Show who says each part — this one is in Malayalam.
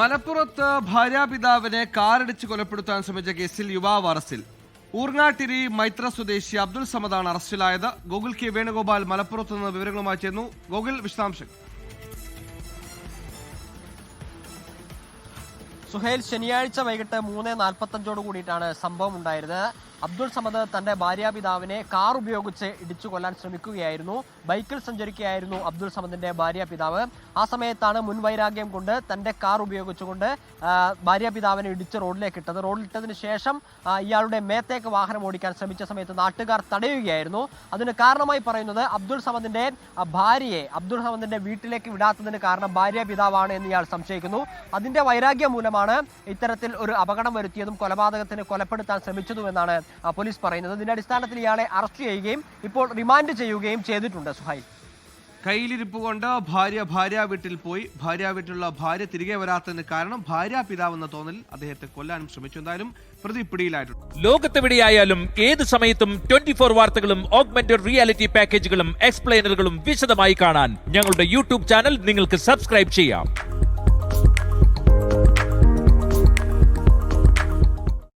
Speaker 1: മലപ്പുറത്ത് ഭാര്യാപിതാവിനെ കാറിടിച്ച് കൊലപ്പെടുത്താൻ ശ്രമിച്ച കേസിൽ യുവാവ് അറസ്റ്റിൽ. ഊർങ്ങാട്ടിരി മൈത്ര സ്വദേശി അബ്ദുൾ സമദാണ് അറസ്റ്റിലായത്. ഗോകുൽ കെ വേണുഗോപാൽ മലപ്പുറത്ത് നിന്ന് വിവരങ്ങളുമായി ചേർന്നു ഗോകുൽ വിശദാംശങ്ങൾ.
Speaker 2: സുഹേൽ ശനിയാഴ്ച വൈകിട്ട് മൂന്ന് നാൽപ്പത്തഞ്ചോട് കൂടിയിട്ടാണ് സംഭവം ഉണ്ടായത് അബ്ദുൾ സമദ് തന്റെ ഭാര്യാപിതാവിനെ കാർ ഉപയോഗിച്ച് ഇടിച്ചു കൊല്ലാൻ ശ്രമിക്കുകയായിരുന്നു. ബൈക്കിൽ സഞ്ചരിക്കുകയായിരുന്നു അബ്ദുൾ സമദിന്റെ ഭാര്യാപിതാവ്. ആ സമയത്താണ് മുൻവൈരാഗ്യം കൊണ്ട് തന്റെ കാർ ഉപയോഗിച്ചുകൊണ്ട് ഭാര്യാപിതാവിനെ ഇടിച്ച് റോഡിലേക്ക് ഇട്ടത്. റോഡിലിട്ടതിന് ശേഷം ഇയാളുടെ മേത്തേക്ക് വാഹനം ഓടിക്കാൻ ശ്രമിച്ച സമയത്ത് നാട്ടുകാർ തടയുകയായിരുന്നു. അതിന് കാരണമായി പറയുന്നത് അബ്ദുൾ സമദിന്റെ ഭാര്യയെ അബ്ദുൾ സമദിന്റെ വീട്ടിലേക്ക് വിടാത്തതിന് കാരണം ഭാര്യാപിതാവാണ് എന്ന് ഇയാൾ സംശയിക്കുന്നു. അതിന്റെ വൈരാഗ്യം മൂലമാണ് ഇത്തരത്തിൽ ഒരു അപകടം വരുത്തിയതും കൊലപാതകത്തിന് കൊലപ്പെടുത്താൻ ശ്രമിച്ചതുമെന്നാണ് പോലീസ് പറയുന്നത്. ഇതിന്റെ അടിസ്ഥാനത്തിൽ ഇയാളെ അറസ്റ്റ് ചെയ്യുകയും ഇപ്പോൾ റിമാൻഡ് ചെയ്യുകയും ചെയ്തിട്ടുണ്ട് സുഹൈൽ.
Speaker 1: കയ്യിലിരിപ്പ് കൊണ്ട് ഭാര്യ ഭാര്യ വീട്ടിൽ പോയി. ഭാര്യ വീട്ടിലുള്ള ഭാര്യ തിരികെ വരാത്തതിന് കാരണം ഭാര്യ പിതാവെന്ന തോന്നൽ അദ്ദേഹത്തെ കൊല്ലാനും ശ്രമിച്ചു. എന്തായാലും പ്രതി പിടിയിലായിട്ടുണ്ട്.
Speaker 3: ലോകത്തെവിടെയായാലും ഏത് സമയത്തും ട്വന്റി ഫോർ വാർത്തകളും ഓഗ്മെന്റഡ് റിയാലിറ്റി പാക്കേജുകളും എക്സ്പ്ലെയിനറുകളും വിശദമായി കാണാൻ ഞങ്ങളുടെ യൂട്യൂബ് ചാനൽ നിങ്ങൾക്ക് സബ്സ്ക്രൈബ് ചെയ്യാം.